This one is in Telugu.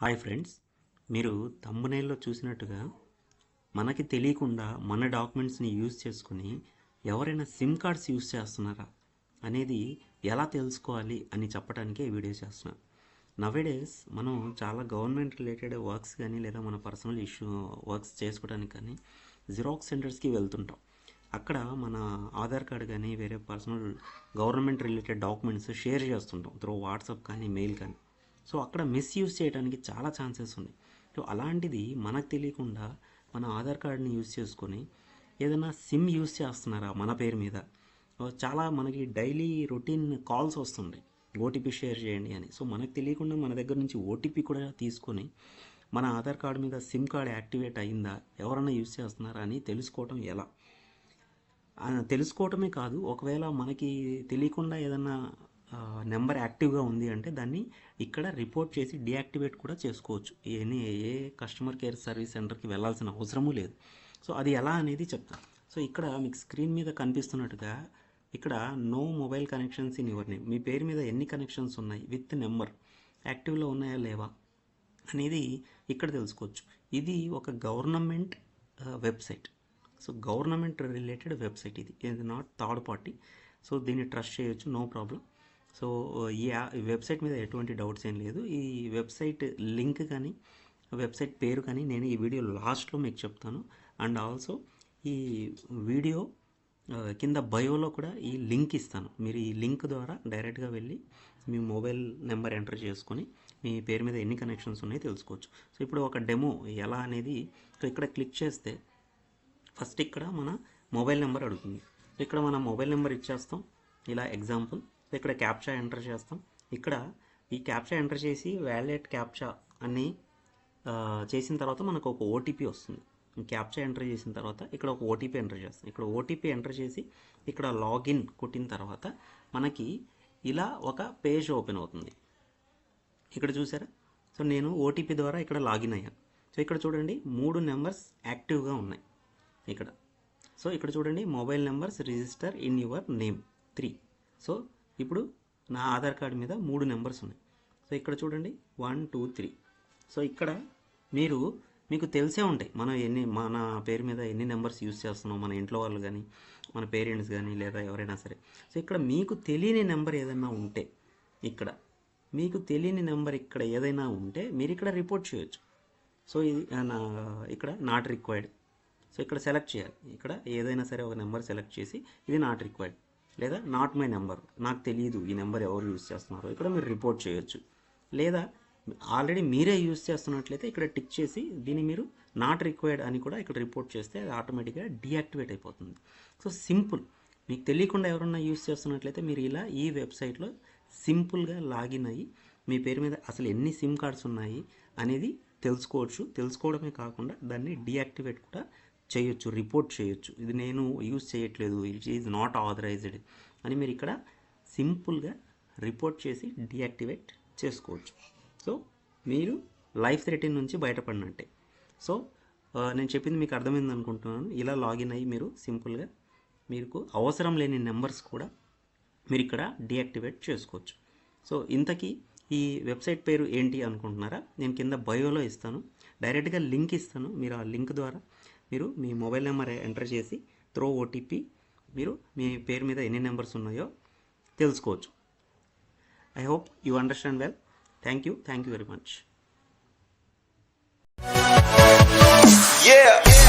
హాయ్ ఫ్రెండ్స్ మీరు తమ్మునేల్లో చూసినట్టుగా మనకి తెలియకుండా మన డాక్యుమెంట్స్ని యూజ్ చేసుకుని ఎవరైనా సిమ్ కార్డ్స్ యూజ్ చేస్తున్నారా అనేది ఎలా తెలుసుకోవాలి అని చెప్పడానికే వీడియో చేస్తున్నా. నవేడేస్ మనం చాలా గవర్నమెంట్ రిలేటెడ్ వర్క్స్ కానీ లేదా మన పర్సనల్ ఇష్యూ వర్క్స్ చేసుకోవడానికి కానీ జిరాక్స్ సెంటర్స్కి వెళ్తుంటాం. అక్కడ మన ఆధార్ కార్డ్ కానీ వేరే personal government related documents share చేస్తుంటాం. త్రూ వాట్సాప్ కానీ మెయిల్ కానీ. సో అక్కడ మిస్యూజ్ చేయడానికి చాలా ఛాన్సెస్ ఉన్నాయి. సో అలాంటిది మనకు తెలియకుండా మన ఆధార్ కార్డ్ని యూజ్ చేసుకొని ఏదైనా సిమ్ యూజ్ చేస్తున్నారా మన పేరు మీద? చాలా మనకి డైలీ రొటీన్ కాల్స్ వస్తుంటాయి. ఓటీపీ షేర్ చేయండి అని. సో మనకు తెలియకుండా మన దగ్గర నుంచి ఓటీపీ కూడా తీసుకొని మన ఆధార్ కార్డు మీద సిమ్ కార్డ్ యాక్టివేట్ అయిందా? ఎవరన్నా యూజ్ చేస్తున్నారా అని తెలుసుకోవటం ఎలా? తెలుసుకోవటమే కాదు ఒకవేళ మనకి తెలియకుండా ఏదన్నా నెంబర్ యాక్టివ్గా ఉంది అంటే దాన్ని ఇక్కడ రిపోర్ట్ చేసి డియాక్టివేట్ కూడా చేసుకోవచ్చు. ఏని ఏ కస్టమర్ కేర్ సర్వీస్ సెంటర్కి వెళ్ళాల్సిన అవసరమూ లేదు. సో అది ఎలా అనేది చెప్తాను. సో ఇక్కడ మీకు స్క్రీన్ మీద కనిపిస్తున్నట్టుగా ఇక్కడ no mobile connections in your name. మీ పేరు మీద ఎన్ని కనెక్షన్స్ ఉన్నాయి? With number. యాక్టివ్లో ఉన్నాయా? లేవా? అనేది ఇక్కడ తెలుసుకోవచ్చు. ఇది ఒక government website. So government related website ఇది. ఇది నాట్ థర్డ్ పార్టీ. సో దీన్ని ట్రస్ట్ చేయొచ్చు. No problem. సో ఈ వెబ్సైట్ మీద ఎటువంటి డౌట్స్ ఏం లేదు. ఈ వెబ్సైట్ లింక్ కానీ వెబ్సైట్ పేరు కానీ నేను ఈ వీడియో లాస్ట్లో మీకు చెప్తాను. అండ్ ఆల్సో ఈ వీడియో కింద బయోలో కూడా ఈ లింక్ ఇస్తాను. మీరు ఈ లింక్ ద్వారా డైరెక్ట్గా వెళ్ళి మీ మొబైల్ నెంబర్ ఎంటర్ చేసుకొని మీ పేరు మీద ఎన్ని కనెక్షన్స్ ఉన్నాయో తెలుసుకోవచ్చు. సో ఇప్పుడు ఒక డెమో ఎలా అనేది ఇక్కడ క్లిక్ చేస్తే ఫస్ట్ ఇక్కడ మన మొబైల్ నెంబర్ అడుగుతుంది. ఇక్కడ మన మొబైల్ నెంబర్ ఇచ్చేస్తాం. ఇలా ఎగ్జాంపుల్ సో ఇక్కడ క్యాప్చా ఎంటర్ చేస్తాం. ఇక్కడ ఈ క్యాప్చా ఎంటర్ చేసి వ్యాలెట్ క్యాప్చా అని చేసిన తర్వాత మనకు ఒక ఓటీపీ వస్తుంది. క్యాప్చా ఎంటర్ చేసిన తర్వాత ఇక్కడ ఒక ఓటీపీ ఎంటర్ చేస్తాం. ఇక్కడ ఓటీపీ ఎంటర్ చేసి ఇక్కడ లాగిన్ కొట్టిన తర్వాత మనకి ఇలా ఒక పేజ్ ఓపెన్ అవుతుంది. ఇక్కడ చూసారా? సో నేను ఓటీపీ ద్వారా ఇక్కడ లాగిన్ అయ్యాను. సో ఇక్కడ చూడండి మూడు నెంబర్స్ యాక్టివ్గా ఉన్నాయి. ఇక్కడ. సో ఇక్కడ చూడండి mobile numbers register in your name three so ఇప్పుడు నా ఆధార్ కార్డు మీద మూడు నెంబర్స్ ఉన్నాయి. సో ఇక్కడ చూడండి. One two three. సో ఇక్కడ మీరు మీకు తెలిసే ఉంటాయి. మనం ఎన్ని మన పేరు మీద ఎన్ని నెంబర్స్ యూస్ చేస్తున్నాం మన ఇంట్లో వాళ్ళు కానీ మన పేరెంట్స్ కానీ లేదా ఎవరైనా సరే. సో ఇక్కడ మీకు తెలియని నెంబర్ ఏదైనా ఉంటే ఇక్కడ మీకు తెలియని నెంబర్ ఇక్కడ ఏదైనా ఉంటే మీరు ఇక్కడ రిపోర్ట్ చేయొచ్చు. సో ఇది నా ఇక్కడ నాట్ రిక్వైర్డ్ సో ఇక్కడ సెలెక్ట్ చేయాలి. ఇక్కడ ఏదైనా సరే ఒక నెంబర్ సెలెక్ట్ చేసి ఇది నాట్ రిక్వైర్డ్ లేదా నాట్ మై నెంబర్ నాకు తెలియదు ఈ నెంబర్ ఎవరు యూస్ చేస్తున్నారో. ఇక్కడ మీరు రిపోర్ట్ చేయొచ్చు. లేదా ఆల్రెడీ మీరే యూస్ చేస్తున్నట్లయితే ఇక్కడ టిక్ చేసి దీన్ని మీరు నాట్ రిక్వైర్డ్ అని కూడా ఇక్కడ రిపోర్ట్ చేస్తే అది ఆటోమేటిక్గా డీయాక్టివేట్ అయిపోతుంది. సో సింపుల్ మీకు తెలియకుండా ఎవరన్నా యూస్ చేస్తున్నట్లయితే మీరు ఇలా ఈ వెబ్సైట్లో సింపుల్గా లాగిన్ అయ్యి మీ పేరు మీద అసలు ఎన్ని సిమ్ కార్డ్స్ ఉన్నాయి అనేది తెలుసుకోవచ్చు. తెలుసుకోవడమే కాకుండా దాన్ని డీయాక్టివేట్ కూడా చేయొచ్చు రిపోర్ట్ చేయొచ్చు. ఇది నేను యూజ్ చేయట్లేదు. ఇట్ ఈజ్ నాట్ ఆథరైజ్డ్ అని మీరు ఇక్కడ సింపుల్గా రిపోర్ట్ చేసి డియాక్టివేట్ చేసుకోవచ్చు. సో మీరు లైఫ్ థ్రెటిన్ నుంచి బయటపడినట్టే. సో నేను చెప్పింది మీకు అర్థమైంది అనుకుంటున్నాను. ఇలా లాగిన్ అయ్యి మీరు సింపుల్గా మీకు అవసరం లేని నెంబర్స్ కూడా మీరు ఇక్కడ డియాక్టివేట్ చేసుకోవచ్చు. సో ఇంతకీ ఈ వెబ్సైట్ పేరు ఏంటి అనుకుంటున్నారా? నేను కింద బయోలో ఇస్తాను. డైరెక్ట్గా లింక్ ఇస్తాను. మీరు ఆ లింక్ ద్వారా మీరు మీ మొబైల్ నెంబర్ ఎంటర్ చేసి త్రో ఓటీపీ మీరు మీ పేరు మీద ఎన్ని నెంబర్స్ ఉన్నాయో తెలుసుకోవచ్చు. I hope you understand well thank you thank you very much Yeah.